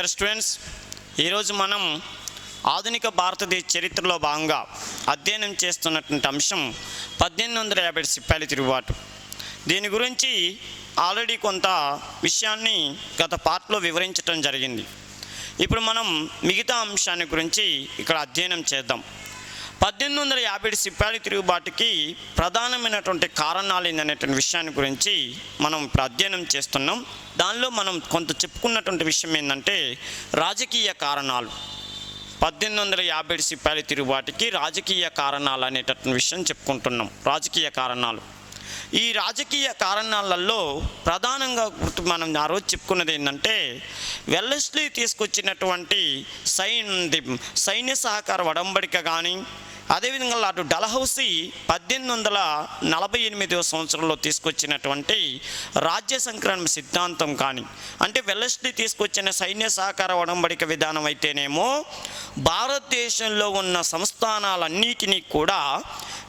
Dear students ఈరోజు మనం ఆధునిక భారతదేశ చరిత్రలో భాగంగా అధ్యయనం చేస్తున్నటువంటి అంశం పద్దెనిమిది వందల యాభై సిప్పాలి తిరుగుబాటు. దీని గురించి ఆల్రెడీ కొంత విషయాన్ని గత పార్ట్లో వివరించడం జరిగింది. ఇప్పుడు మనం మిగతా అంశాన్ని గురించి ఇక్కడ అధ్యయనం చేద్దాం. పద్దెనిమిది వందల యాభై సిప్పాలి తిరుగుబాటుకి ప్రధానమైనటువంటి కారణాలు ఏందనేటువంటి విషయాన్ని గురించి మనం ఇప్పుడు అధ్యయనం చేస్తున్నాం. దానిలో మనం కొంత చెప్పుకున్నటువంటి విషయం ఏంటంటే రాజకీయ కారణాలు. పద్దెనిమిది వందల యాభై సిప్పాలి తిరుగుబాటుకి రాజకీయ కారణాలు అనేటటువంటి విషయం చెప్పుకుంటున్నాం. రాజకీయ కారణాలు. ఈ రాజకీయ కారణాలలో ప్రధానంగా గుర్తు మనం ఆ రోజు చెప్పుకున్నది ఏంటంటే వెల్లస్లీ తీసుకొచ్చినటువంటి సైన్ సైన్య సహకార వడంబడిక కానీ అదేవిధంగా అటు డలహౌసీ పద్దెనిమిది వందల నలభై ఎనిమిదవ సంవత్సరంలో తీసుకొచ్చినటువంటి రాజ్య సంక్రమణ సిద్ధాంతం కానీ అంటే వెల్లస్లీ తీసుకొచ్చిన సైన్య సహకార ఒడంబడిక విధానం అయితేనేమో భారతదేశంలో ఉన్న సంస్థానాలన్నిటినీ కూడా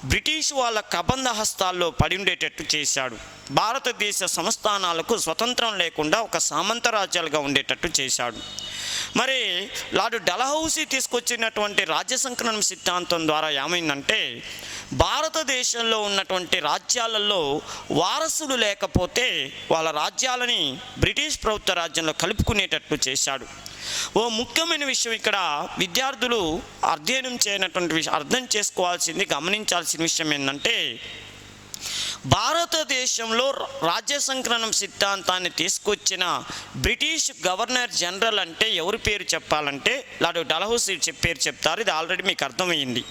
బ్రిటిష్ వాళ్ళ కబంధ హస్తాల్లో పడి ఉండేటట్టు చేశాడు. భారతదేశ సంస్థానాలకు స్వతంత్రం లేకుండా ఒక సామంత రాజ్యాలుగా ఉండేటట్టు చేశాడు. మరి లార్డ్ డలహౌసీ తీసుకొచ్చినటువంటి రాజ్య సంకలనం సిద్ధాంతం ద్వారా ఏమైందంటే భారతదేశంలో ఉన్నటువంటి రాజ్యాలలో వారసులు లేకపోతే వాళ్ళ రాజ్యాలని బ్రిటిష్ ప్రభుత్వ రాజ్యంలో కలుపుకునేటట్లు చేశాడు. ఓ ముఖ్యమైన విషయం ఇక్కడ విద్యార్థులు అధ్యయనం చేయనటువంటి విషయం అర్థం చేసుకోవాల్సింది గమనించాల్సిన విషయం ఏంటంటే భారతదేశంలో రాజ్య సంక్రమణం సిద్ధాంతాన్ని తీసుకొచ్చిన బ్రిటిష్ గవర్నర్ జనరల్ అంటే ఎవరి పేరు చెప్పాలంటే లాడు డలహౌసీ పేరు చెప్తారు. ఇది ఆల్రెడీ మీకు అర్థమైంది.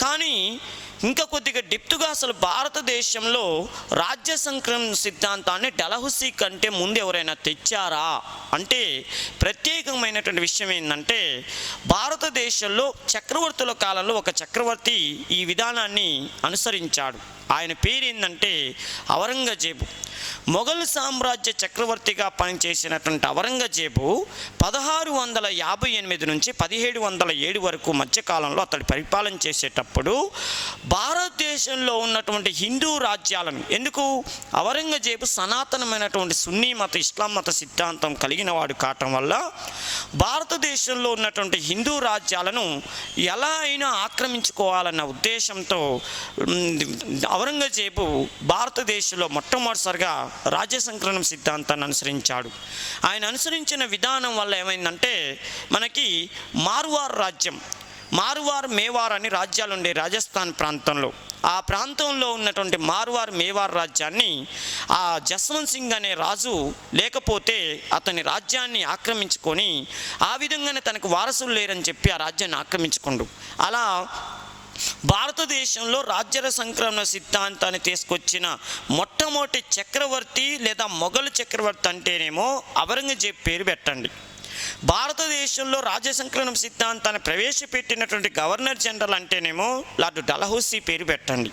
కానీ ఇంకా కొద్దిగా డిప్తుగా అసలు భారతదేశంలో రాజ్య సంక్రమణ సిద్ధాంతాన్ని డలహుసీ కంటే ముందు ఎవరైనా తెచ్చారా? అంటే ప్రత్యేకమైనటువంటి విషయం ఏంటంటే భారతదేశంలో చక్రవర్తుల కాలంలో ఒక చక్రవర్తి ఈ విధానాన్ని అనుసరించాడు. ఆయన పేరు ఏంటంటే ఔరంగజేబు. మొఘల్ సామ్రాజ్య చక్రవర్తిగా పనిచేసినటువంటి ఔరంగజేబు పదహారు వందల యాభై ఎనిమిది నుంచి పదిహేడు వందల ఏడు వరకు మధ్యకాలంలో అతడు పరిపాలన చేసేటప్పుడు భారతదేశంలో ఉన్నటువంటి హిందూ రాజ్యాలను ఎందుకు? ఔరంగజేబు సనాతనమైనటువంటి సున్నీ మత ఇస్లాం మత సిద్ధాంతం కలిగిన వాడు కావటం వల్ల భారతదేశంలో ఉన్నటువంటి హిందూ రాజ్యాలను ఎలా అయినా ఆక్రమించుకోవాలన్న ఉద్దేశంతో ఔరంగజేబు భారతదేశంలో మొట్టమొదటిసారిగా రాజ్య సంక్రమణ సిద్ధాంతాన్ని అనుసరించాడు. ఆయన అనుసరించిన విధానం వల్ల ఏమైందంటే మనకి మార్వార్ రాజ్యం మారువారు మేవార్ అని రాజ్యాలు ఉండే రాజస్థాన్ ప్రాంతంలో. ఆ ప్రాంతంలో ఉన్నటువంటి మార్వార్ మేవార్ రాజ్యాన్ని ఆ జస్వంత్ సింగ్ అనే రాజు లేకపోతే అతని రాజ్యాన్ని ఆక్రమించుకొని ఆ విధంగానే తనకు వారసులు లేరని చెప్పి ఆ రాజ్యాన్ని ఆక్రమించుకుండు. అలా భారతదేశంలో రాజ్య సంక్రమణ సిద్ధాంతాన్ని తీసుకొచ్చిన మొట్టమొదటి చక్రవర్తి లేదా మొఘలు చక్రవర్తి అంటేనేమో ఔరంగజేబ్ పేరు పెట్టండి. భారతదేశంలో రాజ్య సిద్ధాంతాన్ని ప్రవేశపెట్టినటువంటి గవర్నర్ జనరల్ అంటేనేమో లార్డు డలహౌసీ పేరు పెట్టండి.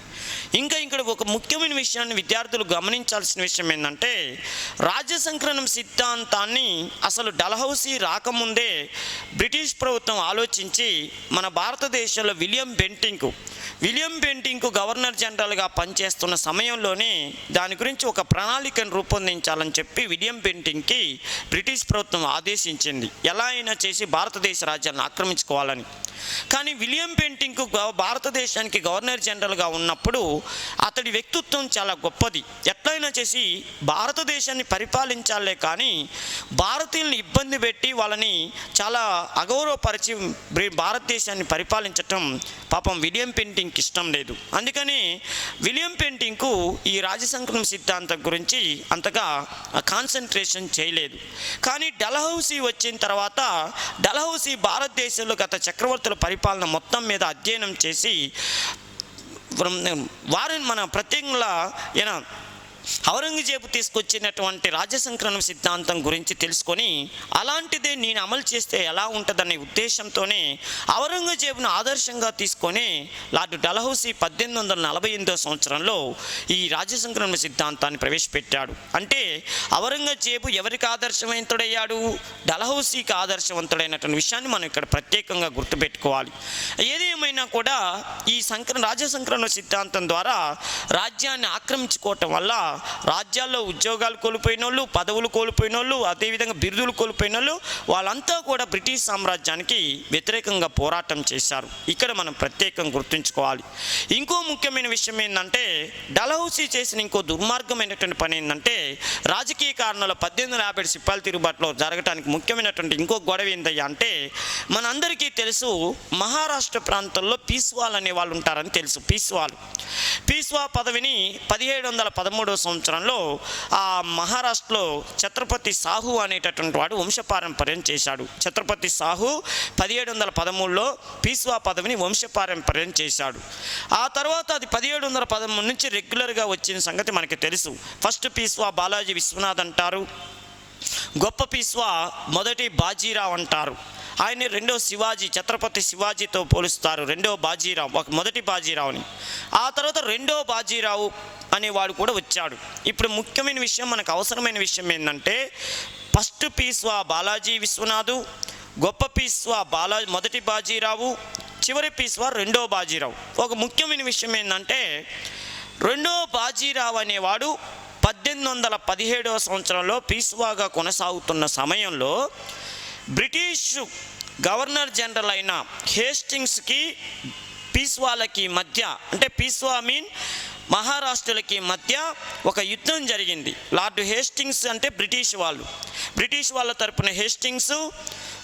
ఇంకా ఇక్కడ ఒక ముఖ్యమైన విషయాన్ని విద్యార్థులు గమనించాల్సిన విషయం ఏంటంటే రాజ్య సంకలనం సిద్ధాంతాన్ని అసలు డలహౌసీ రాకముందే బ్రిటిష్ ప్రభుత్వం ఆలోచించి మన భారతదేశంలో William Bentinck William Bentinck governor జనరల్గా పనిచేస్తున్న సమయంలోనే దాని గురించి ఒక ప్రణాళికను రూపొందించాలని చెప్పి విలియం బెంటింగ్కి బ్రిటిష్ ప్రభుత్వం ఆదేశించింది. ఎలా అయినా చేసి భారతదేశ రాజ్యాన్ని ఆక్రమించుకోవాలని. కానీ విలియం పెయింటింగ్కు భారతదేశానికి గవర్నర్ జనరల్గా ఉన్నప్పుడు అతడి వ్యక్తిత్వం చాలా గొప్పది. ఎట్లయినా చేసి భారతదేశాన్ని పరిపాలించాలే కానీ భారతీయులను ఇబ్బంది పెట్టి వాళ్ళని చాలా అగౌరవపరిచి భారతదేశాన్ని పరిపాలించటం పాపం విలియం పెయింటింగ్కి ఇష్టం లేదు. అందుకని విలియం పెయింటింగ్కు ఈ రాజసంక్రమణ సిద్ధాంతం గురించి అంతగా కాన్సన్ట్రేషన్ చేయలేదు. కానీ డలహౌసీ వచ్చిన తర్వాత డలహౌసీ భారతదేశంలో గత చక్రవర్తుల పరిపాలన మొత్తం మీద అధ్యయనం చేసి వారిని మన ప్రత్యేకంగా ఈయన ఔరంగజేబు తీసుకొచ్చినటువంటి రాజ్య సిద్ధాంతం గురించి తెలుసుకొని అలాంటిదే నేను అమలు చేస్తే ఎలా ఉంటుందనే ఉద్దేశంతోనే ఔరంగజేబును ఆదర్శంగా తీసుకొని లార్డ్ డలహౌసీ పద్దెనిమిది వందల నలభై ఎనిమిదో సంవత్సరంలో ఈ రాజ్యసంక్రమణ సిద్ధాంతాన్ని ప్రవేశపెట్టాడు. అంటే ఔరంగజేబు ఎవరికి ఆదర్శవంతుడయ్యాడు? డలహౌసీకి ఆదర్శవంతుడైనటువంటి విషయాన్ని మనం ఇక్కడ ప్రత్యేకంగా గుర్తుపెట్టుకోవాలి. ఏదేమైనా కూడా ఈ సంక్ర రాజ్య సంక్రమణ సిద్ధాంతం ద్వారా రాజ్యాన్ని ఆక్రమించుకోవటం వల్ల రాజ్యాల్లో ఉద్యోగాలు కోల్పోయిన వాళ్ళు పదవులు కోల్పోయిన వాళ్ళు అదేవిధంగా బిరుదులు కోల్పోయిన వాళ్ళు వాళ్ళంతా కూడా బ్రిటిష్ సామ్రాజ్యానికి వ్యతిరేకంగా పోరాటం చేశారు. ఇక్కడ మనం ప్రత్యేకంగా గుర్తుంచుకోవాలి. ఇంకో ముఖ్యమైన విషయం ఏంటంటే డలహౌసీ చేసిన ఇంకో దుర్మార్గమైనటువంటి పని ఏంటంటే రాజకీయ కారణాల పద్దెనిమిది వందల యాభై సిప్పాల తిరుగుబాటులో జరగడానికి ముఖ్యమైనటువంటి ఇంకో గొడవ ఏందయ్యా అంటే మనందరికీ తెలుసు మహారాష్ట్ర ప్రాంతంలో పీస్వాల్ అనే వాళ్ళు ఉంటారని తెలుసు. పీస్వాల్. పీస్వా పదవిని పదిహేడు వందల పదమూడవ సంవత్సరంలో ఆ మహారాష్ట్రలో ఛత్రపతి సాహు అనేటటువంటి వాడు వంశపారంపర్యం చేశాడు. ఛత్రపతి సాహు పదిహేడు వందల పదమూడులో పీస్వా పదవిని వంశపారంపర్యం చేశాడు. ఆ తర్వాత అది పదిహేడు వందల పదమూడు నుంచి రెగ్యులర్గా వచ్చిన సంగతి మనకి తెలుసు. ఫస్ట్ పీస్వా బాలాజీ విశ్వనాథ్ అంటారు. గొప్ప పీస్వా మొదటి బాజీరావు అంటారు. ఆయన్ని రెండో శివాజీ ఛత్రపతి శివాజీతో పోలుస్తారు. రెండో బాజీరావు ఒక మొదటి బాజీరావుని. ఆ తర్వాత రెండో బాజీరావు అనేవాడు కూడా వచ్చాడు. ఇప్పుడు ముఖ్యమైన విషయం మనకు అవసరమైన విషయం ఏంటంటే ఫస్ట్ పీస్వా బాలాజీ విశ్వనాథు గొప్ప పీస్వా బాలా మొదటి బాజీరావు చివరి పీస్వా రెండో బాజీరావు. ఒక ముఖ్యమైన విషయం ఏంటంటే రెండో బాజీరావు అనేవాడు పద్దెనిమిది వందల పదిహేడవ సంవత్సరంలో పీస్వాగా కొనసాగుతున్న సమయంలో బ్రిటిష్ గవర్నర్ జనరల్ అయిన హేస్టింగ్స్కి పీస్వాలకి మధ్య అంటే పీస్వా మీన్ మహారాష్ట్రలకి మధ్య ఒక యుద్ధం జరిగింది. లార్డ్ హేస్టింగ్స్ అంటే బ్రిటిష్ వాళ్ళు. బ్రిటిష్ వాళ్ళ తరపున హేస్టింగ్స్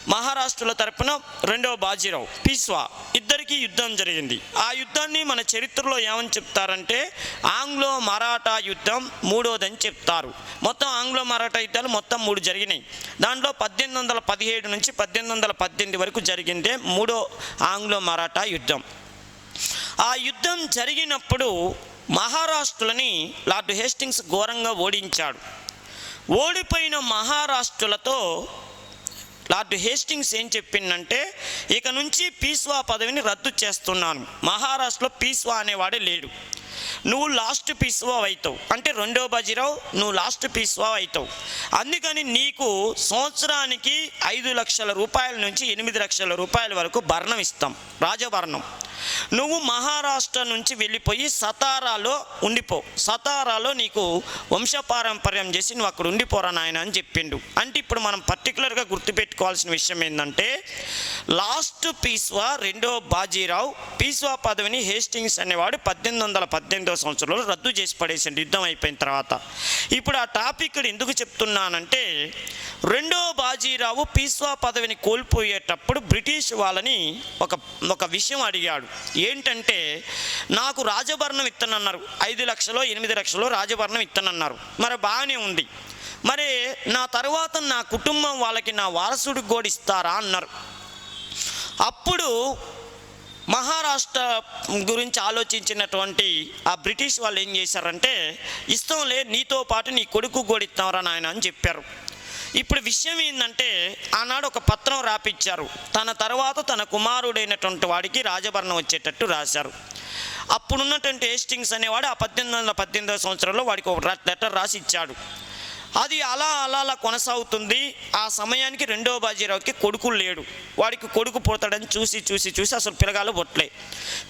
మహారాష్ట్రల తరపున రెండవ బాజీరావు పీస్వా ఇద్దరికీ యుద్ధం జరిగింది. ఆ యుద్ధాన్ని మన చరిత్రలో ఏమని చెప్తారంటే ఆంగ్లో మరాఠా యుద్ధం మూడోదని చెప్తారు. మొత్తం ఆంగ్లో మరాఠా యుద్ధాలు మొత్తం మూడు జరిగినాయి. దాంట్లో పద్దెనిమిది వందల పదిహేడు నుంచి పద్దెనిమిది వందల పద్దెనిమిది వరకు జరిగిందే మూడో ఆంగ్లో మరాఠా యుద్ధం. ఆ యుద్ధం జరిగినప్పుడు మహారాష్ట్రులని లార్డ్ హేస్టింగ్స్ ఘోరంగా ఓడించాడు. ఓడిపోయిన మహారాష్ట్రులతో లార్డ్ హేస్టింగ్స్ ఏం చెప్పిందంటే ఇక నుంచి పీస్వా పదవిని రద్దు చేస్తున్నాను. మహారాష్ట్రలో పీస్వా అనేవాడే లేడు. నువ్వు లాస్ట్ పీస్వా అవుతావు. అంటే రెండో బాజీరావు నువ్వు లాస్ట్ పీస్వా అవుతావు. అందుకని నీకు సంవత్సరానికి ఐదు లక్షల రూపాయల నుంచి ఎనిమిది లక్షల రూపాయల వరకు భరణం ఇస్తాం. రాజభరణం. నువ్వు మహారాష్ట్ర నుంచి వెళ్ళిపోయి సతారాలో ఉండిపో. సతారాలో నీకు వంశపారంపర్యం చేసి నువ్వు అక్కడ ఉండిపోరా నాయన అని చెప్పిండు. అంటే ఇప్పుడు మనం పర్టికులర్గా గుర్తుపెట్టుకోవాల్సిన విషయం ఏంటంటే లాస్ట్ పీస్వా రెండో బాజీరావు పీస్వా పదవిని హేస్టింగ్స్ అనేవాడు పద్దెనిమిది వందల పద్దెనిమిదవ సంవత్సరంలో రద్దు చేసి పడేసిండు. యుద్ధం అయిపోయిన తర్వాత. ఇప్పుడు ఆ టాపిక్ ఇక్కడ ఎందుకు చెప్తున్నానంటే రెండో బాజీరావు పీస్వా పదవిని కోల్పోయేటప్పుడు బ్రిటిష్ వాళ్ళని ఒక ఒక విషయం అడిగాడు. ఏంటంటే నాకు రాజభరణం ఇత్తనన్నారు. ఐదు లక్షలు ఎనిమిది లక్షలు రాజభరణం ఇత్తనన్నారు. మరి బాగానే ఉంది. మరి నా తర్వాత నా కుటుంబం వాళ్ళకి నా వారసుడికి కూడా ఇస్తారా అన్నారు. అప్పుడు మహారాష్ట్ర గురించి ఆలోచించినటువంటి ఆ బ్రిటిష్ వాళ్ళు ఏం చేశారంటే ఇస్తాంలే నీతో పాటు నీ కొడుకు కూడా ఇస్తావరా నాయన అని చెప్పారు. ఇప్పుడు విషయం ఏంటంటే ఆనాడు ఒక పత్రం రాపిచ్చారు. తన తర్వాత తన కుమారుడైనటువంటి వాడికి రాజభరణం వచ్చేటట్టు రాశారు. అప్పుడున్నటువంటి హేస్టింగ్స్ అనేవాడు ఆ పద్దెనిమిది వందల పద్దెనిమిదవ సంవత్సరంలో వాడికి ఒక లెటర్ రాసి ఇచ్చాడు అది అలా అలా అలా కొనసాగుతుంది. ఆ సమయానికి రెండో బాజీరావుకి కొడుకు లేడు. వాడికి కొడుకు పుడతాడని చూసి చూసి చూసి అసలు పిల్లగాలు పుట్టలే.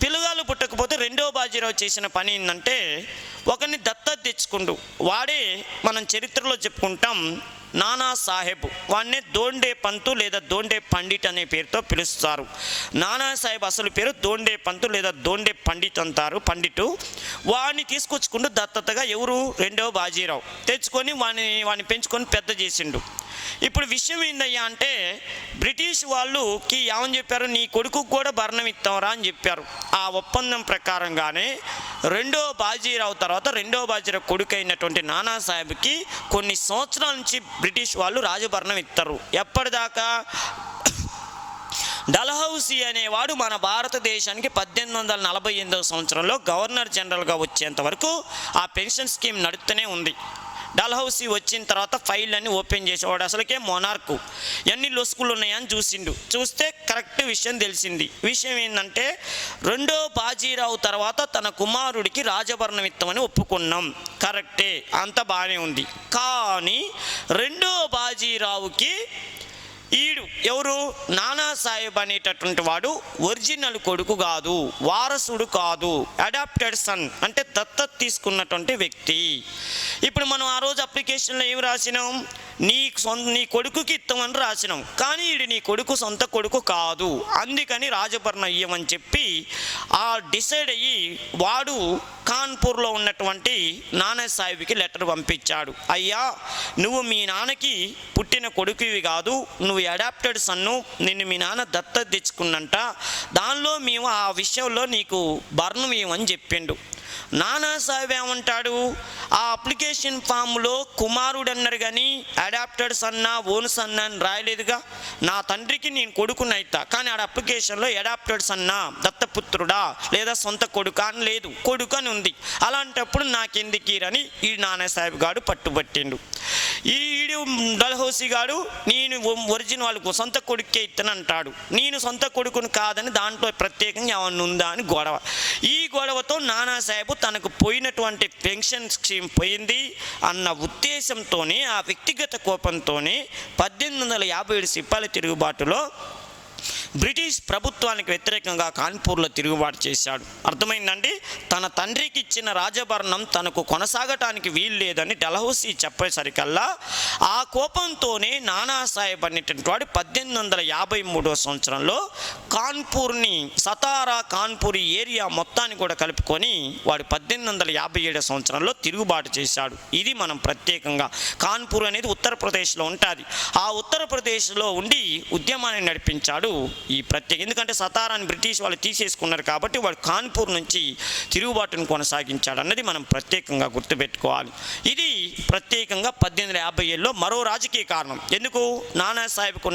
పిల్లగాలు పుట్టకపోతే రెండో బాజీరావు చేసిన పని ఏంటంటే ఒకరిని దత్తత తెచ్చుకుండు. వాడే మనం చరిత్రలో చెప్పుకుంటాం నానా సాహెబ్ వాడిని దోండే పంతు లేదా దోండే పండిట్ అనే పేరుతో పిలుస్తారు. నానా సాహెబ్ అసలు పేరు దోండే పంతు లేదా దోండే పండిట్ అంటారు పండిటు వాడిని తీసుకొచ్చుకుంటూ దత్తతగా ఎవరు? రెండో బాజీరావు. తెచ్చుకొని వాడిని వాడిని పెంచుకొని పెద్ద చేసిండు. ఇప్పుడు విషయం ఏందయ్యా అంటే బ్రిటిష్ వాళ్ళుకి ఏమని చెప్పారు? నీ కొడుకుకు కూడా భరణం ఇస్తాంరా అని చెప్పారు. ఆ ఒప్పందం ప్రకారంగానే రెండో బాజీరావు తర్వాత రెండో బాజీరావు కొడుకు అయినటువంటి నానాసాహెబ్కి కొన్ని సంవత్సరాల నుంచి బ్రిటిష్ వాళ్ళు రాజభరణం ఇస్తారు ఎప్పటిదాకా? డల్హౌసీ అనేవాడు మన భారతదేశానికి పద్దెనిమిది వందల నలభై ఎనిమిదవ సంవత్సరంలో గవర్నర్ జనరల్గా వచ్చేంత వరకు ఆ పెన్షన్ స్కీమ్ నడుస్తూనే ఉంది. డల్హౌసీ వచ్చిన తర్వాత ఫైల్ అని ఓపెన్ చేసేవాడు. అసలుకే మొనార్కు. ఎన్ని లొసుకులు ఉన్నాయని చూసిండు. చూస్తే కరెక్ట్ విషయం తెలిసింది. విషయం ఏంటంటే రెండో బాజీరావు తర్వాత తన కుమారుడికి రాజభరణమిత్తమని ఒప్పుకున్నాం. కరెక్టే. అంత బాగానే ఉంది. కానీ రెండో బాజీరావుకి ఈడు ఎవరు? నానా సాహెబ్ అనేటటువంటి వాడు ఒరిజినల్ కొడుకు కాదు వారసుడు కాదు అడాప్టెడ్ సన్ అంటే దత్తత తీసుకున్నటువంటి వ్యక్తి. ఇప్పుడు మనం ఆ రోజు అప్లికేషన్లో ఏమి రాసినాం? నీ సొంత నీ కొడుకుకి ఇస్తామని రాసినాం. కానీ ఈడు నీ కొడుకు సొంత కొడుకు కాదు. అందుకని రాజభరణ ఇయ్యమని చెప్పి ఆ డిసైడ్ అయ్యి వాడు కాన్పూర్లో ఉన్నటువంటి నానా సాహిబ్కి లెటర్ పంపించాడు. అయ్యా నువ్వు మీ నాన్నకి పుట్టిన కొడుకువి కాదు నువ్వు అడాప్టెడ్ సన్ను నిన్ను మీ నాన్న దత్తత తెచ్చుకున్నంట దానిలో మేము ఆ విషయంలో నీకు బర్ణం ఏమని చెప్పిండు. నానా సాహెబ్ ఏమంటాడు ఆ అప్లికేషన్ ఫామ్లో కుమారుడు అన్నారు కానీ అడాప్టెడ్ సన్నా ఓన్ సన్నా అని రాయలేదుగా. నా తండ్రికి నేను కొడుకునైతా కానీ ఆడ అప్లికేషన్లో అడాప్టెడ్ సన్నా పుత్రుడా లేదా సొంత కొడుక అని లేదు కొడుకు అని ఉంది అలాంటప్పుడు నాకెందుకు ఈరని ఈ నానాసాహెబ్ గారు పట్టుబట్టిండు. ఈ ఈడు డల్హౌసీ గారు నేను ఒరిజినల్ వాళ్ళకు సొంత కొడుకే ఇత్తనంటాడు నేను సొంత కొడుకుని కాదని దాంట్లో ప్రత్యేకంగా ఏమన్నా ఉందా అని గొడవ. ఈ గొడవతో నానాసాహెబ్ తనకు పోయినటువంటి పెన్షన్ స్కీమ్ పోయింది అన్న ఉద్దేశంతోనే ఆ వ్యక్తిగత కోపంతోనే పద్దెనిమిది వందల యాభై ఏడు సిప్పాల తిరుగుబాటులో బ్రిటిష్ ప్రభుత్వానికి వ్యతిరేకంగా కాన్పూర్లో తిరుగుబాటు చేశాడు. అర్థమైందండి? తన తండ్రికి ఇచ్చిన రాజభరణం తనకు కొనసాగటానికి వీలు లేదని డలహౌసీ చెప్పేసరికల్లా ఆ కోపంతోనే నానాసాహెబ్ అనేటువంటి వాడు పద్దెనిమిది వందల యాభై మూడో సంవత్సరంలో కాన్పూర్ని సతారా కాన్పూర్ ఏరియా మొత్తాన్ని కూడా కలుపుకొని వాడు పద్దెనిమిది వందల యాభై ఏడో సంవత్సరంలో తిరుగుబాటు చేశాడు. ఇది మనం ప్రత్యేకంగా కాన్పూర్ అనేది ఉత్తరప్రదేశ్లో ఉంటుంది. ఆ ఉత్తరప్రదేశ్లో ఉండి ఉద్యమాన్ని నడిపించాడు ఈ ప్రత్యేక ఎందుకంటే సతారాన్ని బ్రిటిష్ వాళ్ళు తీసేసుకున్నారు కాబట్టి వాడు కాన్పూర్ నుంచి తిరుగుబాటును కొనసాగించాడు అన్నది మనం ప్రత్యేకంగా గుర్తుపెట్టుకోవాలి. ఇది ప్రత్యేకంగా పద్దెనిమిది యాభై ఏళ్ళలో మరో రాజకీయ కారణం. ఎందుకు? నానాసాహెబ్కు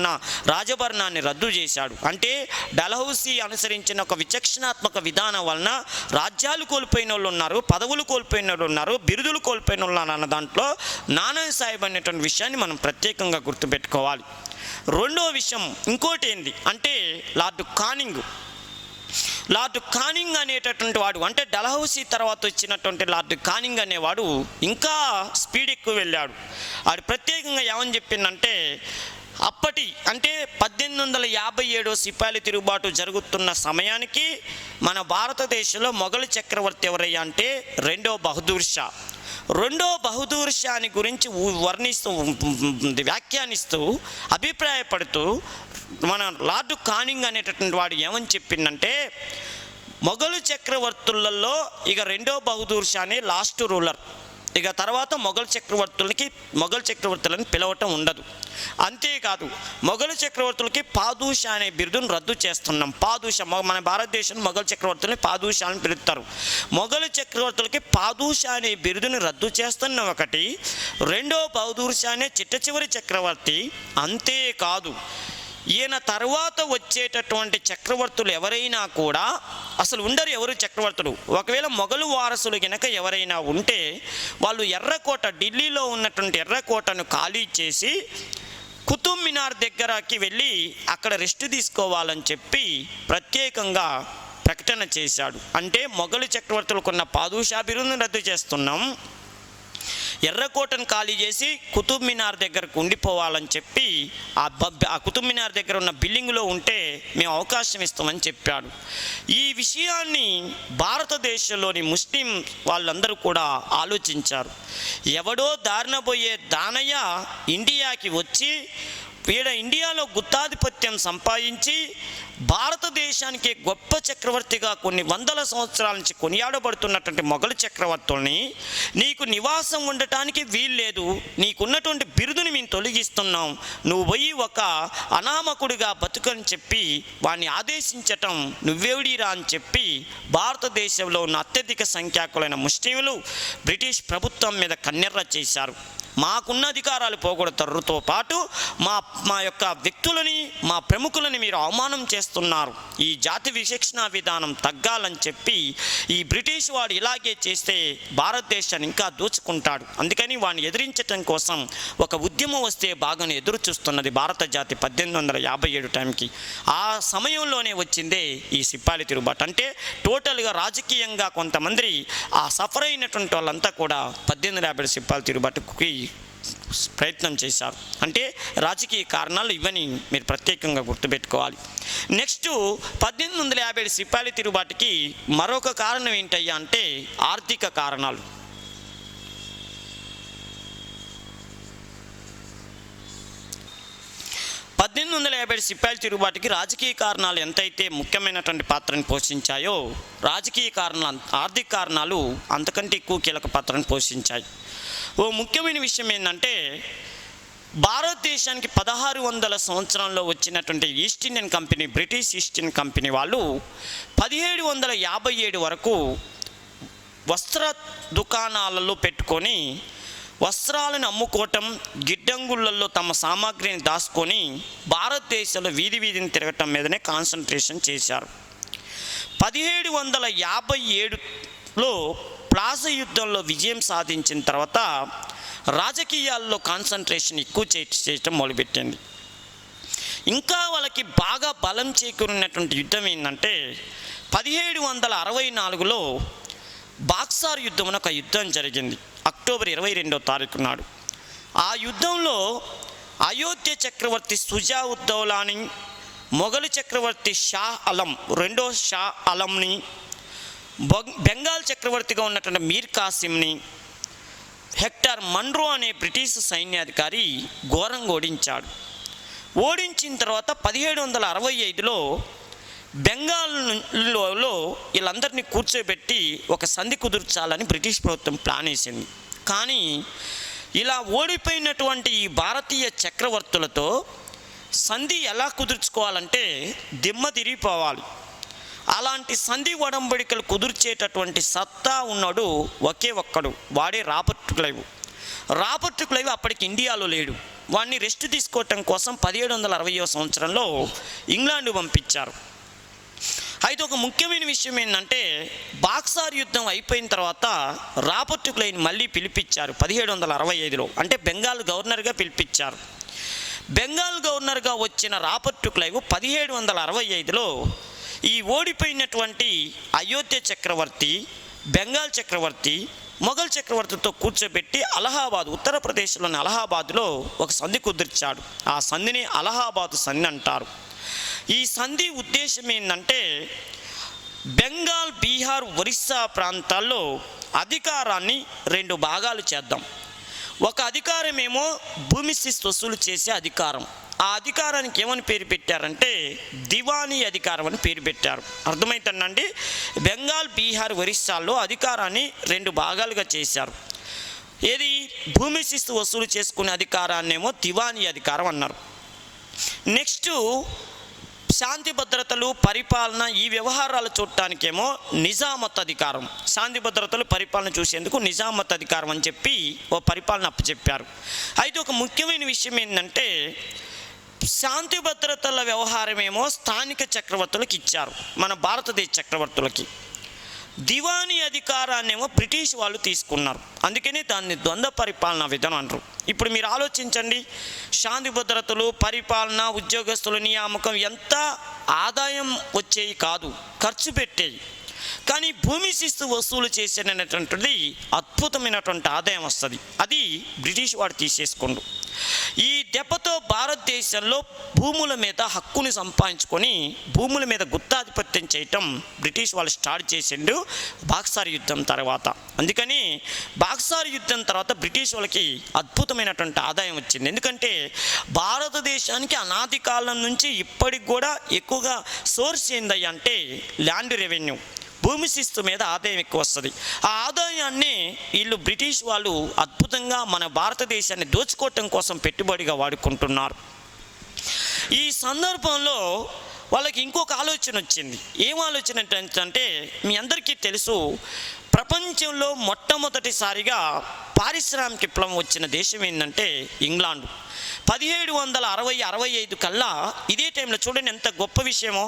రాజభరణాన్ని రద్దు చేశాడు. అంటే డలహౌసీ అనుసరించిన ఒక విచక్షణాత్మక విధానం వలన రాజ్యాలు కోల్పోయిన వాళ్ళు ఉన్నారు పదవులు కోల్పోయిన వాళ్ళు ఉన్నారు బిరుదులు కోల్పోయిన వాళ్ళు అన్న దాంట్లో నానాసాహెబ్ అనేటువంటి విషయాన్ని మనం ప్రత్యేకంగా గుర్తుపెట్టుకోవాలి. రెండో విషయం ఇంకోటి ఏంది? అంటే లార్డ్ కానింగ్. లార్డ్ కానింగ్ అనేటటువంటి వాడు అంటే డలహౌసీ తర్వాత వచ్చినటువంటి లార్డ్ కానింగ్ అనేవాడు ఇంకా స్పీడ్ ఎక్కువ వెళ్ళాడు. ఆడు ప్రత్యేకంగా ఏమని చెప్పిందంటే అప్పటి అంటే పద్దెనిమిది వందల యాభై ఏడో సిపాయిల తిరుగుబాటు జరుగుతున్న సమయానికి మన భారతదేశంలో మొఘలు చక్రవర్తి ఎవరయ్యా అంటే రెండో బహదూర్ షా. రెండో బహదూర్ షాని గురించి వర్ణిస్తూ వ్యాఖ్యానిస్తూ అభిప్రాయపడుతూ మన లార్డు కానింగ్ అనేటటువంటి వాడు ఏమని చెప్పిందంటే మొఘలు చక్రవర్తులలో ఇక రెండో బహదూర్ షానే లాస్ట్ రూలర్. ఇక తర్వాత మొఘల్ చక్రవర్తులకి మొఘల్ చక్రవర్తులను పిలవటం ఉండదు. అంతేకాదు మొఘల్ చక్రవర్తులకి పాదూషా అనే బిరుదును రద్దు చేస్తున్నాం. పాదూష మన భారతదేశంలో మొఘల్ చక్రవర్తుల్ని పాదూషా అని పిలుస్తారు. మొఘల్ చక్రవర్తులకి పాదూషా అనే బిరుదుని రద్దు చేస్తున్న ఒకటి. రెండో బహదూర్ అనే చిట్ట చివరి చక్రవర్తి అంతేకాదు ఈయన తర్వాత వచ్చేటటువంటి చక్రవర్తులు ఎవరైనా కూడా అసలు ఉండరు ఎవరు చక్రవర్తులు. ఒకవేళ మొఘలు వారసులు గనక ఎవరైనా ఉంటే వాళ్ళు ఎర్రకోట ఢిల్లీలో ఉన్నటువంటి ఎర్రకోటను ఖాళీ చేసి కుతుబ్ మినార్ దగ్గరకి వెళ్ళి అక్కడ రెస్ట్ తీసుకోవాలని చెప్పి ప్రత్యేకంగా ప్రకటన చేశాడు. అంటే మొఘలు చక్రవర్తులకున్న పాదూషా బిరుదును రద్దు చేస్తున్నాం. ఎర్రకోటను ఖాళీ చేసి కుతుబ్ మినార్ దగ్గరకు ఉండిపోవాలని చెప్పి ఆ ఆ కుతుబ్ మినార్ దగ్గర ఉన్న బిల్డింగ్లో ఉంటే మేము అవకాశం ఇస్తామని చెప్పాడు. ఈ విషయాన్ని భారతదేశంలోని ముస్లిం వాళ్ళందరూ కూడా ఆలోచించారు. ఎవడో దారిన పోయే దానయ్య ఇండియాకి వచ్చి వీడ ఇండియాలో గుత్తాధిపత్యం సంపాదించి భారతదేశానికి గొప్ప చక్రవర్తిగా కొన్ని వందల సంవత్సరాల నుంచి కొనియాడబడుతున్నటువంటి మొఘలు చక్రవర్తుల్ని నీకు నివాసం ఉండటానికి వీల్లేదు నీకున్నటువంటి బిరుదుని మేము తొలగిస్తున్నాం నువ్వు పోయి ఒక అనామకుడిగా బతుకని చెప్పి వాడిని ఆదేశించటం నువ్వేవిడిరా అని చెప్పి భారతదేశంలో ఉన్న అత్యధిక సంఖ్యాకులైన ముస్లింలు బ్రిటిష్ ప్రభుత్వం మీద కన్నెర్ర చేశారు. మాకున్న అధికారాలు పోగొడతారుతో పాటు మా మా యొక్క వ్యక్తులని మా ప్రముఖులని మీరు అవమానం చేస్తున్నారు. ఈ జాతి విశిక్షణ విధానం తగ్గాలని చెప్పి ఈ బ్రిటిష్ వాడు ఇలాగే చేస్తే భారతదేశాన్ని ఇంకా దోచుకుంటాడు. అందుకని వాడిని ఎదిరించటం కోసం ఒక ఉద్యమం వస్తే బాగానే ఎదురు చూస్తున్నది భారత జాతి పద్దెనిమిది వందల యాభై ఏడు టైంకి. ఆ సమయంలోనే వచ్చిందే ఈ సిప్పాలి తిరుగుబాటు. అంటే టోటల్గా రాజకీయంగా కొంతమంది ఆ సఫర్ అయినటువంటి వాళ్ళంతా కూడా పద్దెనిమిది యాభై సిప్పాలి తిరుగుబాటుకి ప్రయత్నం చేశారు. అంటే రాజకీయ కారణాలు ఇవని మీరు ప్రత్యేకంగా గుర్తుపెట్టుకోవాలి. నెక్స్ట్ పద్దెనిమిది వందల యాభై ఏడు సిపాలి తిరుగుబాటుకి మరొక కారణం ఏంటయ్యా అంటే ఆర్థిక కారణాలు. పద్దెనిమిది వందల యాభై ఏడు సిపాయిల తిరుగుబాటుకి రాజకీయ కారణాలు ఎంతైతే ముఖ్యమైనటువంటి పాత్రను పోషించాయో రాజకీయ కారణాలు ఆర్థిక కారణాలు అంతకంటే ఎక్కువ కీలక పాత్రను పోషించాయి. ఓ ముఖ్యమైన విషయం ఏంటంటే భారతదేశానికి పదహారు వందల సంవత్సరంలో వచ్చినటువంటి east Indian company British east Indian company వాళ్ళు పదిహేడు వందల యాభై ఏడు వరకు వస్త్ర దుకాణాలలో పెట్టుకొని వస్త్రాలను అమ్ముకోవటం గిడ్డంగుళ్ళల్లో తమ సామాగ్రిని దాచుకొని భారతదేశంలో వీధి వీధిని తిరగటం మీదనే కాన్సన్ట్రేషన్ చేశారు. పదిహేడు వందల యాభై ఏడులో ప్లాజా యుద్ధంలో విజయం సాధించిన తర్వాత రాజకీయాల్లో కాన్సన్ట్రేషన్ ఎక్కువ చేయటం మొదలుపెట్టింది. ఇంకా వాళ్ళకి బాగా బలం చేకూరినటువంటి యుద్ధం ఏంటంటే పదిహేడు వందల అరవై నాలుగులో బాక్సార్ యుద్ధం అని ఒక యుద్ధం జరిగింది అక్టోబర్ ఇరవై రెండో తారీఖు నాడు. ఆ యుద్ధంలో అయోధ్య చక్రవర్తి సుజా ఉద్దౌలాని మొఘలు చక్రవర్తి షా అలం రెండో షా అలంని బెంగాల్ చక్రవర్తిగా ఉన్నటువంటి మీర్ కాసిమ్ని హెక్టర్ మన్రో అనే బ్రిటిష్ సైన్యాధికారి ఘోరంగా ఓడించాడు. ఓడించిన తర్వాత పదిహేడు వందల అరవై ఐదులో బెంగాల్లో వీళ్ళందరినీ కూర్చోబెట్టి ఒక సంధి కుదుర్చాలని బ్రిటిష్ ప్రభుత్వం ప్లాన్ వేసింది. కానీ ఇలా ఓడిపోయినటువంటి ఈ భారతీయ చక్రవర్తులతో సంధి ఎలా కుదుర్చుకోవాలంటే దిమ్మ తిరిగిపోవాలి. అలాంటి సంధి ఒడంబడికలు కుదుర్చేటటువంటి సత్తా ఉన్నాడు ఒకే ఒక్కడు వాడే రాబర్ట్ క్లైవ్. రాబర్ట్ క్లైవ్ అప్పటికి ఇండియాలో లేడు. వాడిని రెస్ట్ తీసుకోవటం కోసం పదిహేడు వందల అరవయో సంవత్సరంలో ఇంగ్లాండ్ పంపించారు. అయితే ఒక ముఖ్యమైన విషయం ఏంటంటే బాక్సార్ యుద్ధం అయిపోయిన తర్వాత రాబర్ట్ క్లైన్ మళ్ళీ పిలిపించారు పదిహేడు వందల అరవై ఐదులో. అంటే బెంగాల్ గవర్నర్గా పిలిపించారు. బెంగాల్ గవర్నర్గా వచ్చిన రాబర్ట్ క్లైవ్ పదిహేడు వందల అరవై ఐదులో ఈ ఓడిపోయినటువంటి అయోధ్య చక్రవర్తి బెంగాల్ చక్రవర్తి మొఘల్ చక్రవర్తితో కూర్చోబెట్టి అలహాబాద్ ఉత్తరప్రదేశ్లోని అలహాబాద్లో ఒక సంధి కుదిర్చాడు. ఆ సంధిని అలహాబాద్ సంధి అంటారు. ఈ సంధి ఉద్దేశం ఏంటంటే బెంగాల్ బీహార్ ఒరిస్సా ప్రాంతాల్లో అధికారాన్ని రెండు భాగాలు చేద్దాం. ఒక అధికారం ఏమో భూమి శిస్తు వసూలు చేసే అధికారం. ఆ అధికారానికి ఏమని పేరు పెట్టారంటే దివానీ అధికారం అని పేరు పెట్టారు. అర్థమవుతుందండి బెంగాల్ బీహార్ ఒరిస్సాల్లో అధికారాన్ని రెండు భాగాలుగా చేశారు. ఏది? భూమి శిస్తు వసూలు చేసుకునే అధికారాన్నేమో దివానీ అధికారం అన్నారు. నెక్స్ట్ శాంతి భద్రతలు పరిపాలన ఈ వ్యవహారాలు చూడటానికేమో నిజామత్ అధికారం. శాంతి భద్రతలు పరిపాలన చూసేందుకు నిజామత్ అధికారం అని చెప్పి ఓ పరిపాలన అప్పచెప్పారు. అయితే ఒక ముఖ్యమైన విషయం ఏంటంటే శాంతి భద్రతల వ్యవహారమేమో స్థానిక చక్రవర్తులకు ఇచ్చారు. మన భారతదేశ చక్రవర్తులకి. దివానీ అధికారాన్ని ఏమో బ్రిటిష్ వాళ్ళు తీసుకున్నారు. అందుకనే దాన్ని ద్వంద్వ పరిపాలన విధానం అంటారు. ఇప్పుడు మీరు ఆలోచించండి. శాంతి భద్రతలు పరిపాలన ఉద్యోగస్తుల నియామకం ఎంత ఆదాయం వచ్చేవి కాదు ఖర్చు పెట్టేవి కానీ భూమి శిస్తు వసూలు చేసేటటువంటిది అద్భుతమైనటువంటి ఆదాయం వస్తుంది. అది బ్రిటిష్ వాడు తీసేసుకుండు. ఈ దెబ్బతో భారతదేశంలో భూముల మీద హక్కుని సంపాదించుకొని భూముల మీద గుత్తాధిపత్యం చేయటం బ్రిటిష్ వాళ్ళు స్టార్ట్ చేసిండు బాక్సార్ యుద్ధం తర్వాత. అందుకని బాక్సార్ యుద్ధం తర్వాత బ్రిటిష్ వాళ్ళకి అద్భుతమైనటువంటి ఆదాయం వచ్చింది. ఎందుకంటే భారతదేశానికి అనాది కాలం నుంచి ఇప్పటికి కూడా ఎక్కువగా సోర్స్ ఏందయ్యంటే ల్యాండ్ రెవెన్యూ. భూమి శిస్తు మీద ఆదాయం ఎక్కువ వస్తుంది ఆ ఆదాయాన్ని వీళ్ళు బ్రిటిష్ వాళ్ళు అద్భుతంగా మన భారతదేశాన్ని దోచుకోవటం కోసం పెట్టుబడిగా వాడుకుంటున్నారు. ఈ సందర్భంలో వాళ్ళకి ఇంకొక ఆలోచన వచ్చింది. ఏం ఆలోచన అంటే మీ అందరికీ తెలుసు ప్రపంచంలో మొట్టమొదటిసారిగా పారిశ్రామిక విప్లవం వచ్చిన దేశం ఏంటంటే ఇంగ్లాండ్. పదిహేడు వందల అరవై అరవై ఐదు కల్లా ఇదే టైంలో చూడండి ఎంత గొప్ప విషయమో.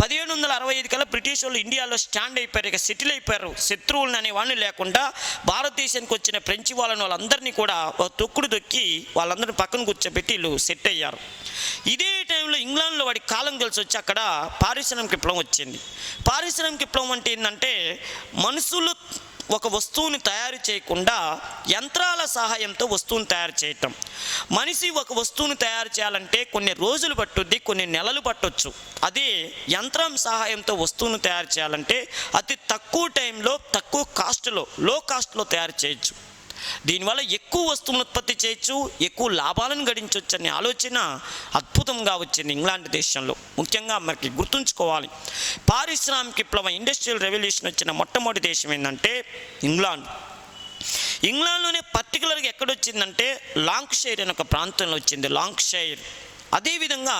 పదిహేడు వందల అరవై ఐదు కల్లా బ్రిటిష్ వాళ్ళు ఇండియాలో స్టాండ్ అయిపోయారు ఇక సెటిల్ అయిపోయారు. శత్రువులను అనే వాళ్ళు లేకుండా భారతదేశానికి వచ్చిన ఫ్రెంచ్ వాళ్ళని వాళ్ళందరినీ కూడా ఒక తొక్కుడు దొక్కి వాళ్ళందరిని పక్కన కూర్చోబెట్టి వీళ్ళు సెట్ అయ్యారు. ఇదే టైంలో ఇంగ్లాండ్లో వాడి కాలం కలిసి వచ్చి అక్కడ పారిశ్రామిక విప్లవం వచ్చింది. పారిశ్రామిక విప్లవం అంటే ఏంటంటే మనుషులు ఒక వస్తువుని తయారు చేయకుండా యంత్రాల సహాయంతో వస్తువుని తయారు చేయటం. మనిషి ఒక వస్తువుని తయారు చేయాలంటే కొన్ని రోజులు పట్టుద్ది కొన్ని నెలలు పట్టొచ్చు. అదే యంత్రం సహాయంతో వస్తువును తయారు చేయాలంటే అతి తక్కువ టైంలో తక్కువ కాస్ట్లో లో కాస్ట్లో తయారు చేయొచ్చు. దీనివల్ల ఎక్కువ వస్తువులను ఉత్పత్తి చేయొచ్చు ఎక్కువ లాభాలను గడించవచ్చు అనే ఆలోచన అద్భుతంగా వచ్చింది ఇంగ్లాండ్ దేశంలో. ముఖ్యంగా మనకి గుర్తుంచుకోవాలి పారిశ్రామిక విప్లవం ఇండస్ట్రియల్ రెవల్యూషన్ వచ్చిన మొట్టమొదటి దేశం ఏంటంటే ఇంగ్లాండ్. ఇంగ్లాండ్లోనే పర్టికులర్గా ఎక్కడొచ్చిందంటే లాంగ్ షైర్ అనే ఒక ప్రాంతంలో వచ్చింది లాంగ్షైర్ అదేవిధంగా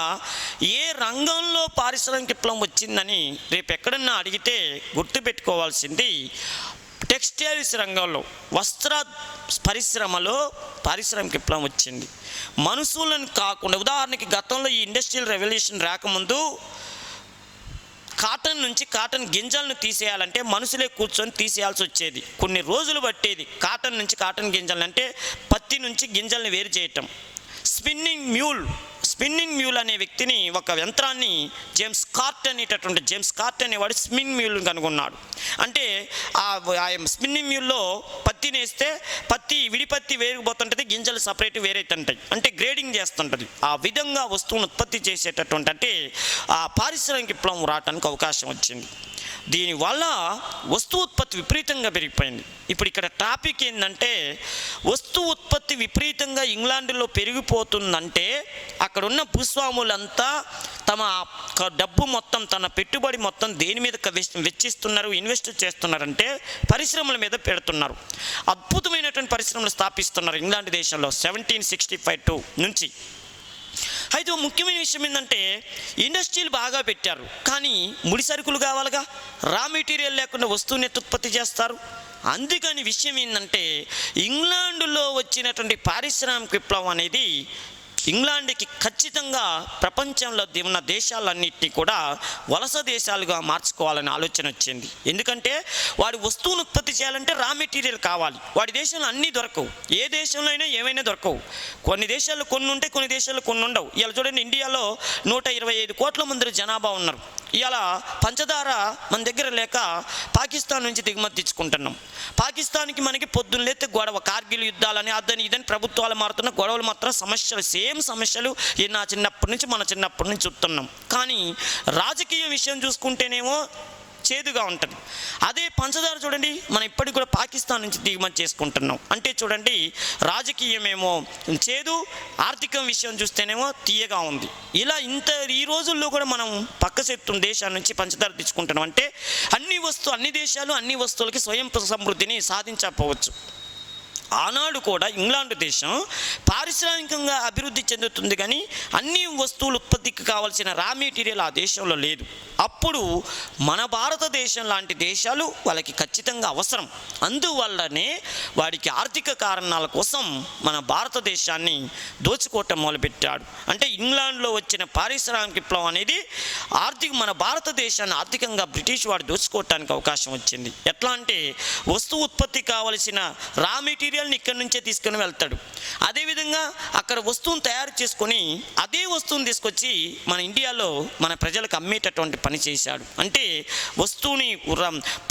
ఏ రంగంలో పారిశ్రామిక విప్లవం వచ్చిందని రేపు ఎక్కడన్నా అడిగితే గుర్తుపెట్టుకోవాల్సింది టెక్స్టైల్స్ రంగంలో వస్త్ర పరిశ్రమలో పారిశ్రామిక విప్లవం వచ్చింది. మనుషులను కాకుండా ఉదాహరణకి గతంలో ఈ ఇండస్ట్రియల్ రెవల్యూషన్ రాకముందు కాటన్ నుంచి కాటన్ గింజలను తీసేయాలంటే మనుషులే కూర్చొని తీసేయాల్సి వచ్చేది. కొన్ని రోజులు పట్టేది కాటన్ నుంచి కాటన్ గింజలు అంటే పత్తి నుంచి గింజల్ని వేరు చేయటం. స్పిన్నింగ్ మ్యూల్ స్పిన్నింగ్ మ్యూల్ అనే వ్యక్తిని ఒక యంత్రాన్ని జేమ్స్ కార్ట్ అనేటటువంటి జేమ్స్ కార్ట్ అనేవాడు స్పిన్నింగ్ మ్యూల్ కనుగొన్నాడు. అంటే ఆ ఆ స్పిన్నింగ్ మ్యూల్లో పత్తిని వేస్తే పత్తి విడిపత్తి వేరుకుపోతుంటుంది గింజలు సపరేట్ వేరైతుంటాయి. అంటే గ్రేడింగ్ చేస్తుంటుంది. ఆ విధంగా వస్తువును ఉత్పత్తి చేసేటటువంటి అంటే ఆ పారిశ్రామిక విప్లవం రావడానికి అవకాశం వచ్చింది. దీనివల్ల వస్తు ఉత్పత్తి విపరీతంగా పెరిగిపోయింది. ఇప్పుడు ఇక్కడ టాపిక్ ఏంటంటే వస్తు ఉత్పత్తి విపరీతంగా ఇంగ్లాండ్లో పెరిగిపోతుందంటే అక్కడ అక్కడున్న భూస్వాములంతా తమ డబ్బు మొత్తం తన పెట్టుబడి మొత్తం దేని మీద వెచ్చిస్తున్నారు ఇన్వెస్ట్ చేస్తున్నారంటే పరిశ్రమల మీద పెడుతున్నారు. అద్భుతమైనటువంటి పరిశ్రమలు స్థాపిస్తున్నారు ఇంగ్లాండ్ దేశంలో సెవెంటీన్ సిక్స్టీ ఫైవ్ టూ నుంచి. అయితే ముఖ్యమైన విషయం ఏంటంటే ఇండస్ట్రీలు బాగా పెట్టారు కానీ ముడి సరుకులు కావాలిగా రా మెటీరియల్ లేకుండా వస్తువుని ఉత్పత్తి చేస్తారు. అందుకని విషయం ఏంటంటే ఇంగ్లాండులో వచ్చినటువంటి పారిశ్రామిక విప్లవం అనేది ఇంగ్లాండ్కి ఖచ్చితంగా ప్రపంచంలో ఉన్న దేశాలన్నింటినీ కూడా వలస దేశాలుగా మార్చుకోవాలని ఆలోచన వచ్చింది. ఎందుకంటే వాడి వస్తువును ఉత్పత్తి చేయాలంటే రా మెటీరియల్ కావాలి. వాడి దేశంలో అన్నీ దొరకవు. ఏ దేశంలో అయినా ఏమైనా దొరకవు. కొన్ని దేశాల్లో కొన్ని ఉంటాయి కొన్ని దేశాల్లో కొన్ని ఉండవు. ఇలా చూడండి ఇండియాలో నూట ఇరవై ఐదు కోట్ల మంది జనాభా ఉన్నారు. ఇలా పంచదార మన దగ్గర లేక పాకిస్తాన్ నుంచి దిగుమతి తెచ్చుకుంటున్నాం. పాకిస్తాన్కి మనకి పొద్దున్న లేతే గొడవ కార్గిల్ యుద్ధాలని అదని ఇదని ప్రభుత్వాలు మారుతున్న గొడవలు మాత్రం సమస్యలు సేమ్ సమస్యలు నా చిన్నప్పటి నుంచి మన చిన్నప్పటి నుంచి చూస్తున్నాం. కానీ రాజకీయ విషయం చూసుకుంటేనేమో చేదుగా ఉంటుంది. అదే పంచదార చూడండి మనం ఇప్పటికి కూడా పాకిస్తాన్ నుంచి దిగుమతి చేసుకుంటున్నాం. అంటే చూడండి రాజకీయమేమో చేదు ఆర్థిక విషయం చూస్తేనేమో తీయగా ఉంది. ఇలా ఇంత ఈ రోజుల్లో కూడా మనం పక్క శత్రు దేశాల నుంచి పంచదార తెచ్చుకుంటున్నాం. అంటే అన్ని వస్తువు అన్ని దేశాలు అన్ని వస్తువులకి స్వయం సమృద్ధిని సాధించకపోవచ్చు. ఆనాడు కూడా ఇంగ్లాండ్ దేశం పారిశ్రామికంగా అభివృద్ధి చెందుతుంది కానీ అన్ని వస్తువులు ఉత్పత్తికి కావాల్సిన రా మెటీరియల్ ఆ దేశంలో లేదు. అప్పుడు మన భారతదేశం లాంటి దేశాలు వాళ్ళకి ఖచ్చితంగా అవసరం. అందువల్లనే వాడికి ఆర్థిక కారణాల కోసం మన భారతదేశాన్ని దోచుకోవటం మొదలుపెట్టాడు. అంటే ఇంగ్లాండ్లో వచ్చిన పారిశ్రామిక విప్లవం అనేది ఆర్థిక మన భారతదేశాన్ని ఆర్థికంగా బ్రిటిష్ వాడు దోచుకోవటానికి అవకాశం వచ్చింది. ఎట్లా అంటే వస్తువు ఉత్పత్తి కావలసిన రా మెటీరియల్ మెటీరియల్ని ఇక్కడి నుంచే తీసుకొని వెళ్తాడు. అదేవిధంగా అక్కడ వస్తువును తయారు చేసుకొని అదే వస్తువును తీసుకొచ్చి మన ఇండియాలో మన ప్రజలకు అమ్మేటటువంటి పని చేశాడు. అంటే వస్తువుని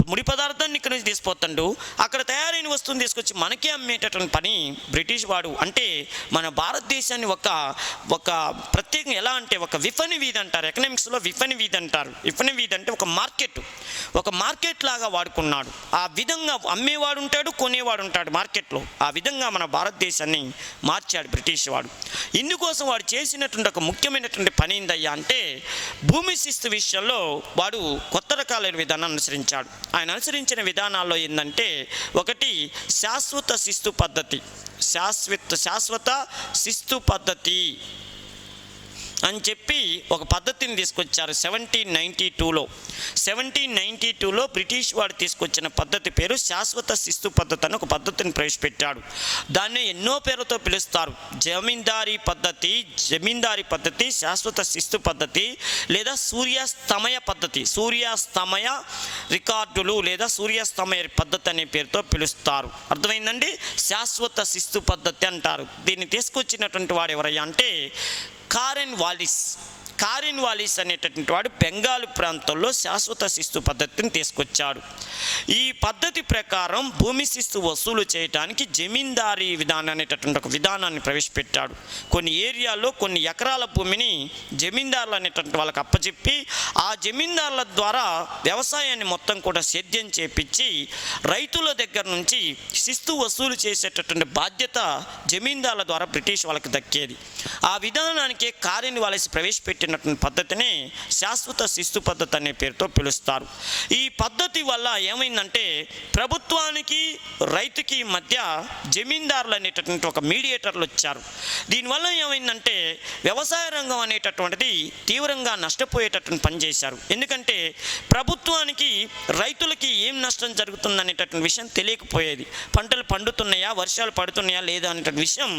ముడి పదార్థాన్ని ఇక్కడ నుంచి తీసుకుపోతాడు. అక్కడ తయారైన వస్తువుని తీసుకొచ్చి మనకే అమ్మేటటువంటి పని బ్రిటిష్ వాడు. అంటే మన భారతదేశాన్ని ఒక ఒక ప్రత్యేకంగా ఎలా అంటే ఒక విఫని వీధి అంటారు. ఎకనామిక్స్లో విఫని వీధి అంటారు. విఫని వీధి అంటే ఒక మార్కెట్. ఒక మార్కెట్ లాగా వాడుకున్నాడు. ఆ విధంగా అమ్మేవాడు ఉంటాడు కొనేవాడు ఉంటాడు మార్కెట్లో. ఆ విధంగా మన భారతదేశాన్ని మార్చాడు బ్రిటిష్ వాడు. ఇందుకోసం వాడు చేసినటువంటి ఒక ముఖ్యమైనటువంటి పని ఏందయ్యా అంటే భూమి శిస్తు విషయంలో వాడు కొత్త రకాలైన విధానాన్ని అనుసరించాడు. ఆయన అనుసరించిన విధానాల్లో ఏంటంటే ఒకటి శాశ్వత శిస్తు పద్ధతి. శాశ్వత శాశ్వత శిస్తు పద్ధతి. అని చెప్పి ఒక పద్ధతిని తీసుకొచ్చారు సెవెంటీన్ నైంటీ టూలో. సెవెంటీన్ నైంటీ టూలో బ్రిటిష్ వాడు తీసుకొచ్చిన పద్ధతి పేరు శాశ్వత శిస్తు పద్ధతి అని ఒక పద్ధతిని ప్రవేశపెట్టాడు. దాన్ని ఎన్నో పేర్లతో పిలుస్తారు. జమీందారీ పద్ధతి జమీందారీ పద్ధతి శాశ్వత శిస్తు పద్ధతి లేదా సూర్యాస్తమయ పద్ధతి. సూర్యాస్తమయ రికార్డులు లేదా సూర్యాస్తమయ పద్ధతి అనే పేరుతో పిలుస్తారు. అర్థమైందండి? శాశ్వత శిస్తు పద్ధతి అంటారు. దీన్ని తీసుకొచ్చినటువంటి వాడు ఎవరయ్యా అంటే కారెన్ వాలిస్ కారిన్ వాలీస్ అనేటటువంటి వాడు బెంగాల్ ప్రాంతంలో శాశ్వత శిస్తు పద్ధతిని తీసుకొచ్చాడు. ఈ పద్ధతి ప్రకారం భూమి శిస్తు వసూలు చేయడానికి జమీందారీ విధానం అనేటటువంటి ఒక విధానాన్ని ప్రవేశపెట్టాడు. కొన్ని ఏరియాల్లో కొన్ని ఎకరాల భూమిని జమీందారులు అనేటటువంటి వాళ్ళకి అప్పచెప్పి ఆ జమీందారుల ద్వారా వ్యవసాయాన్ని మొత్తం కూడా సేద్యం చేపించి రైతుల దగ్గర నుంచి శిస్తు వసూలు చేసేటటువంటి బాధ్యత జమీందారుల ద్వారా బ్రిటిష్ వాళ్ళకి దక్కేది. ఆ విధానానికి కారిని వాళ్ళసి పెట్టినటువంటి పద్ధతిని శాశ్వత శిస్తు పద్ధతి అనే పేరుతో పిలుస్తారు. ఈ పద్ధతి వల్ల ఏమైందంటే ప్రభుత్వానికి రైతుకి మధ్య జమీందారులు అనేటటువంటి ఒక మీడియేటర్లు వచ్చారు. దీనివల్ల ఏమైందంటే వ్యవసాయ రంగం అనేటటువంటిది తీవ్రంగా నష్టపోయేటటువంటి పనిచేశారు ఎందుకంటే ప్రభుత్వానికి రైతులకి ఏం నష్టం జరుగుతుంది అనేటటువంటి విషయం తెలియకపోయేది. పంటలు పండుతున్నాయా? వర్షాలు పడుతున్నాయా లేదా అనేటువంటి విషయం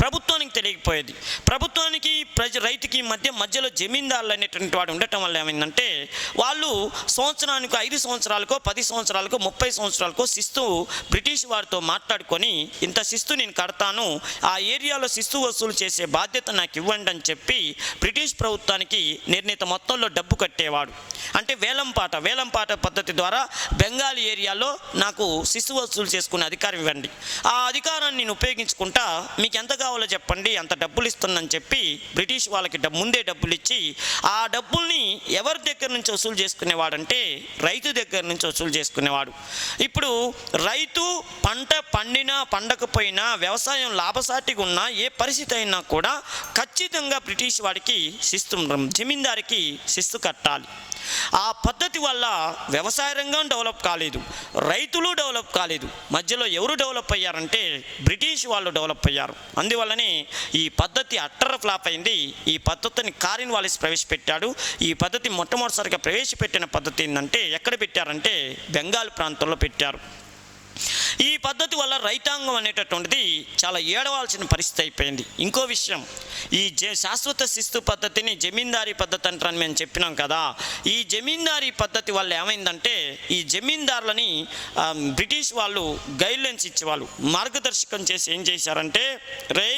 ప్రభుత్వానికి తెలియకపోయేది. ప్రభుత్వానికి ప్రజ రైతుకి మధ్య మధ్యలో జమీందారులు అనేటువంటి వాడు ఉండటం వల్ల ఏమైందంటే వాళ్ళు సంవత్సరానికి ఐదు సంవత్సరాలకో పది సంవత్సరాలకో ముప్పై సంవత్సరాలకో శిస్తు బ్రిటిష్ వారితో మాట్లాడుకొని ఇంత శిస్తు నేను కడతాను ఆ ఏరియాలో శిస్తు వసూలు చేసే బాధ్యత నాకు ఇవ్వండి అని చెప్పి బ్రిటిష్ ప్రభుత్వానికి నిర్ణీత మొత్తంలో డబ్బు కట్టేవాడు. అంటే వేలంపాట వేలంపాట పద్ధతి ద్వారా బెంగాల్ ఏరియాలో నాకు శిస్తు వసూలు చేసుకునే అధికారం ఇవ్వండి. ఆ అధికారాన్ని నేను ఉపయోగించుకుంటా మీకు ఎంత కావాలో చెప్పండి అంత డబ్బులు ఇస్తుందని చెప్పి బ్రిటిష్ వాళ్ళకి ముందే డబ్బులు ఇచ్చి ఆ డబ్బుల్ని ఎవరి దగ్గర నుంచి వసూలు చేసుకునేవాడంటే రైతు దగ్గర నుంచి వసూలు చేసుకునేవాడు. ఇప్పుడు రైతు పంట పండినా పండకపోయినా వ్యవసాయం లాభసాటిగా ఉన్నా ఏ పరిస్థితి అయినా కూడా ఖచ్చితంగా బ్రిటిష్ వాడికి శిస్తు జమీందారికి శిస్తు కట్టాలి. ఆ పద్ధతి వల్ల వ్యవసాయ రంగం డెవలప్ కాలేదు రైతులు డెవలప్ కాలేదు మధ్యలో ఎవరు డెవలప్ అయ్యారంటే బ్రిటిష్ వాళ్ళు డెవలప్ అయ్యారు. అందువల్లనే ఈ పద్ధతి అట్టర ఫ్లాప్ అయింది. ఈ పద్ధతిని కారిన్ వాలిస్ ప్రవేశపెట్టాడు. ఈ పద్ధతి మొట్టమొదటిసారిగా ప్రవేశపెట్టిన పద్ధతి ఏంటంటే ఎక్కడ పెట్టారంటే బెంగాల్ ప్రాంతంలో పెట్టారు. ఈ పద్ధతి వల్ల రైతాంగం అనేటటువంటిది చాలా ఏడవాల్సిన పరిస్థితి అయిపోయింది. ఇంకో విషయం ఈ జ శాశ్వత శిస్తు పద్ధతిని జమీందారీ పద్ధతి అంటారని మేము చెప్పినాం కదా. ఈ జమీందారీ పద్ధతి వల్ల ఏమైందంటే ఈ జమీందారులని బ్రిటిష్ వాళ్ళు గైడ్లైన్స్ ఇచ్చేవాళ్ళు. మార్గదర్శకం చేసి ఏం చేశారంటే రే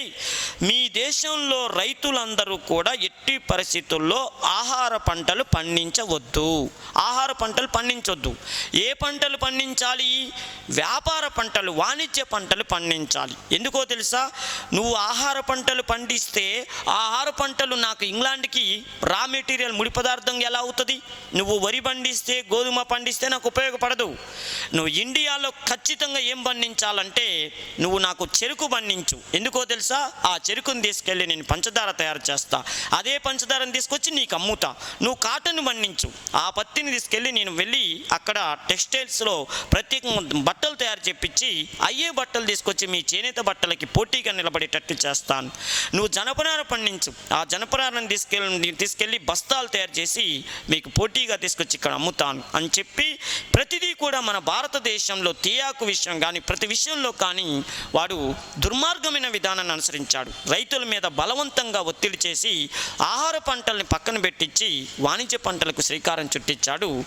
మీ దేశంలో రైతులందరూ కూడా ఎట్టి పరిస్థితుల్లో ఆహార పంటలు పండించవద్దు. ఆహార పంటలు పండించవద్దు ఏ పంటలు పండించాలి? వ్యాపార పంటలు వాణిజ్య పంటలు పండించాలి. ఎందుకో తెలుసా? నువ్వు ఆహార పంటలు పండిస్తే ఆ ఆహార పంటలు నాకు ఇంగ్లాండ్కి రా మెటీరియల్ ముడి పదార్థం ఎలా అవుతుంది? నువ్వు వరి పండిస్తే గోధుమ పండిస్తే నాకు ఉపయోగపడదు. నువ్వు ఇండియాలో ఖచ్చితంగా ఏం పండించాలంటే నువ్వు నాకు చెరుకు పండించు. ఎందుకో తెలుసా? ఆ చెరుకుని తీసుకెళ్ళి నేను పంచదార తయారు చేస్తా. అదే పంచదారని తీసుకొచ్చి నీకు అమ్ముతా. నువ్వు కాటన్ పండించు. ఆ పత్తిని తీసుకెళ్ళి నేను వెళ్ళి అక్కడ టెక్స్టైల్స్లో ప్రత్యేకంగా బట్టలు తయారు చేపించి అయ్యే బట్టలు తీసుకొచ్చి మీ చేనేత బట్టలకి పోటీగా నిలబడేటట్టు చేస్తాను. నువ్వు జనపనార పండించు. ఆ జనపనారని తీసుకెళ్ళి తీసుకెళ్ళి బస్తాలు తయారు చేసి మీకు పోటీగా తీసుకొచ్చి ఇక్కడ అమ్ముతాను. అని చెప్పి ప్రతిదీ కూడా మన భారతదేశంలో తీయాకు విషయం కానీ ప్రతి విషయంలో కానీ వాడు దుర్మార్గమైన విధానాన్ని అనుసరించాడు. రైతుల మీద బలవంతంగా ఒత్తిడి చేసి ఆహార పంటల్ని పక్కన పెట్టించి వాణిజ్య పంటలకు శ్రీకారం చుట్టించాడు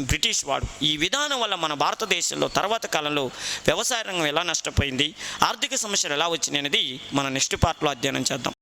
బ్రిటిష్ వాడు. ఈ విధానం వల్ల మన భారతదేశంలో తర్వాత కాలంలో వ్యవసాయ రంగం ఎలా నష్టపోయింది ఆర్థిక సమస్యలు ఎలా వచ్చినాయి అనేది మన నెక్స్ట్ పార్ట్లో అధ్యయనం చేద్దాం.